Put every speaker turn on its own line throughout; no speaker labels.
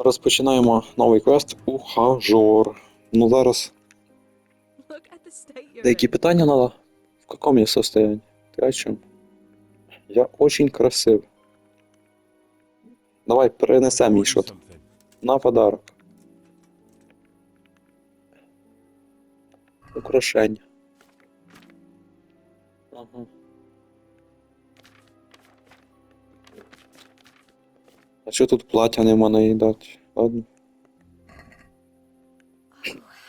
Розпочинаємо новий квест Ухажор. Ну зараз деякі питання надо. В каком я о чем? Я очень красив. Давай перенесемо їй щось. На подарок. Украшення. Ага. А що тут плаття нема наїдати? Ладно.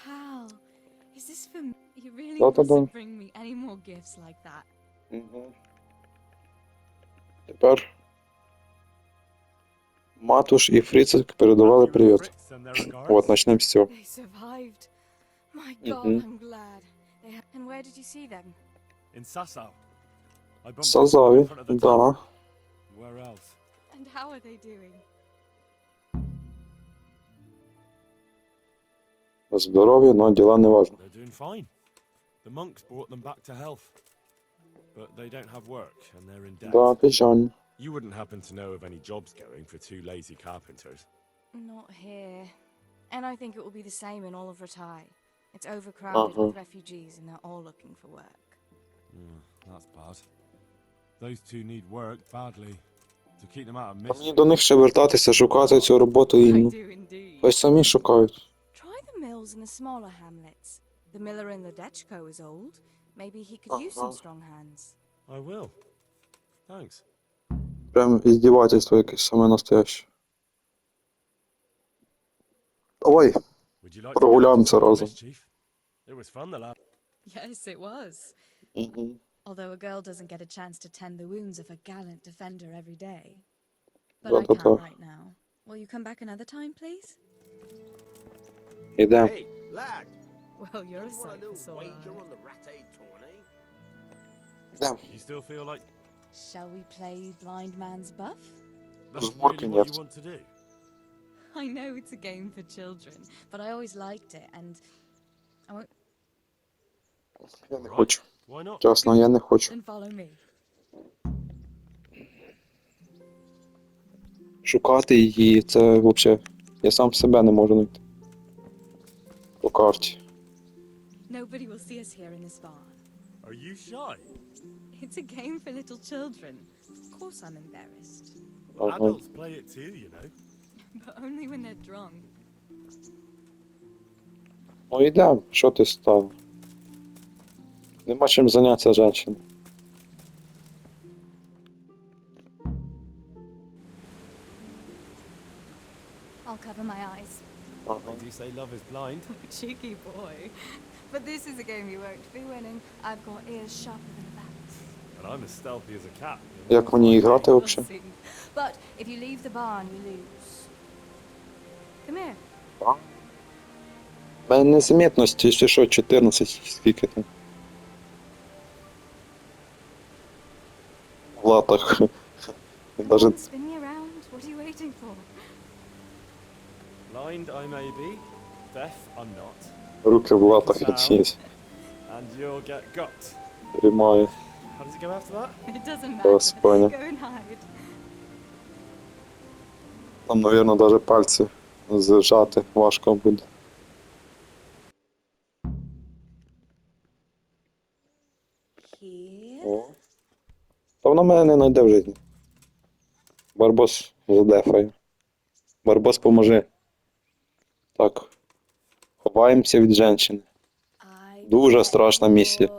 Oh,
Да-да-да. Угу. Тепер Матуш і Фрицик передавали привіт. От, почнемо з цього. Mhm. Сазаві, да.
how are they doing?
Здоров'я, но діла не важно.
They're doing fine. The monks brought them back to health. But they don't have work and they're in debt.
Да, печально.
You wouldn't happen to know of any jobs going for two lazy carpenters.
Not here. And I think it will be the same in all of Ratai. It's overcrowded
Uh-huh.
with refugees and they're all looking for work.
Hmm, that's bad. Those two need work badly.
Та мені до них ще вертатися, шукати цю роботу і ну, хай самі шукають. Uh-huh. Прям іздівательство якесь саме настояще. Давай. Прогуляємося разом.
Yes, it was.
Угу.
Although a girl doesn't get a chance to tend the wounds of a gallant defender every day. But I can't right now. Will you come back another time, please?
Hey, down.
Hey, lad.
Well, you're a sight for
Damn.
You still feel like...
Shall we play blind man's buff?
That's really
working
what you want to do.
I know it's a game for children, but I always liked it, and I won't.
Right.
Чесно, я не хочу. Шукати її, це взагалі. Я сам себе не можу знайти. По карті.
Nobody will see us here in this barn.
Are you shy?
It's a game for little children. Of course, I'm embarrassed,
Well,
Uh-huh.
adults play it too, you know.
but only when they're drunk.
Ну йдемо, що ти став? Нема чим зайнятися жінка.
I'll cover my eyes.
Say love is blind.
Cheeky boy. But this is a game you won't be winning. I've got ears sharper than a bat's.
And I'm as stealthy as a cat.
Як мені грати взагалі?
But if you leave the barn, you lose. Come here.
Мене незамітності, якщо що, 14, скільки там. В латах.
Come
Даже
on, spin me around. What are you waiting for?
Blind I may be, deaf I'm not.
руки в латах якісь.
And you'll get got.
Тримаю.
How does it go after that?
It doesn't matter.
Зараз поняв.
Go and hide.
Там, мабуть, навіть пальці зжати важко буде.
Here.
О. Та вона мене не знайде в житті. Барбос задефає. Барбос поможи. Так. Ховаємося від жінки. Дуже страшна місія.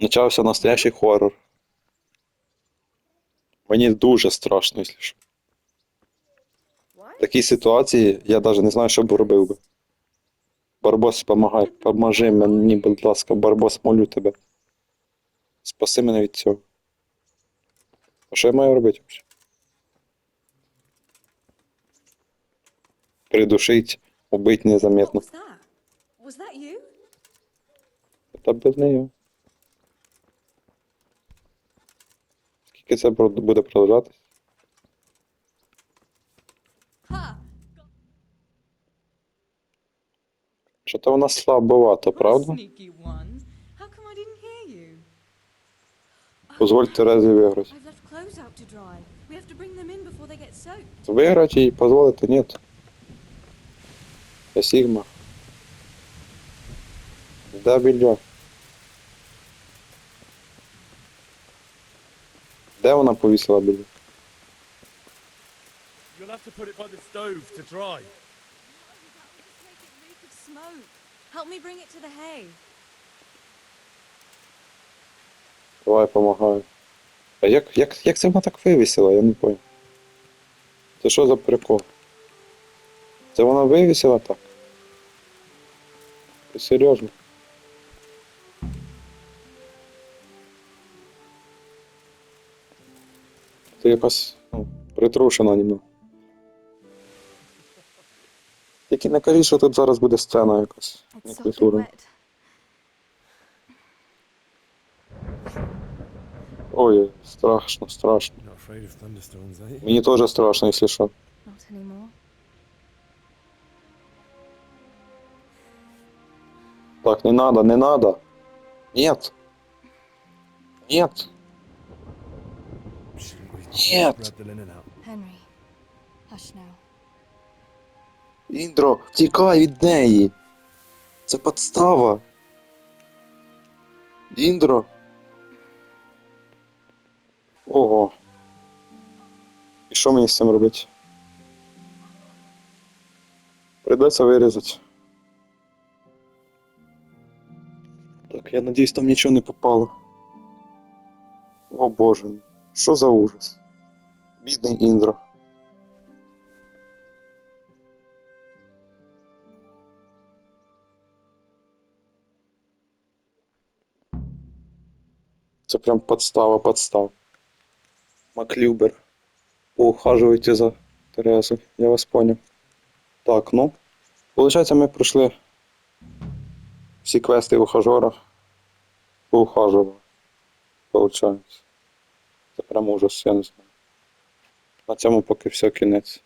Почався настоящий хорор. Мені дуже страшно, якщо що. В такій ситуації я навіть не знаю, що б робив би. Барбос, помагай, поможи мені, будь ласка, Барбос, молю тебе. Спаси мене від цього. А що я маю робити? Придушить, убить незаметно. Та без неї. Скільки це буде продовжатись?
Ha!
Що то вона слабовато, правда?
Sneaky one. How come I didn't hear you?
Позвольте Терезі виграти.
Get soaked.
Виграти і позволити? Ні. Альфа Сігма. Де вона повісила більо?
You'll have to put it by the stove to dry.
Make it reek of smoke. Help me bring it to the hay.
Давай помагаю. А як, як, як це вона так вивісила, я не понял. Це що за прикол? Це вона вивісила так? Ти серйозно? Ти якась ну, притрушена ніби. Тільки не кажіть, що тут зараз буде сцена якась. Ой, страшно, страшно.
Not afraid of thunderstorms, eh?
Мені теж страшно, якщо що.
Not anymore.
Так, не надо, не надо. Нет. Нет.
Shouldn't we
Нет.
spread the linen out?
Henry, hush now.
Індро, тікай від неї. Це подстава. Індро. Ого. І що мені з цим робити? Придеться вирізати. Так, я надіюсь, там нічого не попало. О боже мій, що за ужас? Бідний Індро. Це прям подстава, подстава. Маклюбер. Поухаживайте за Терезою, я вас поняв. Так, ну. Получається, ми пройшли всі квести ухажера. Поухажували. Получається. Це прям ужас, я не знаю. На цьому поки все кінець.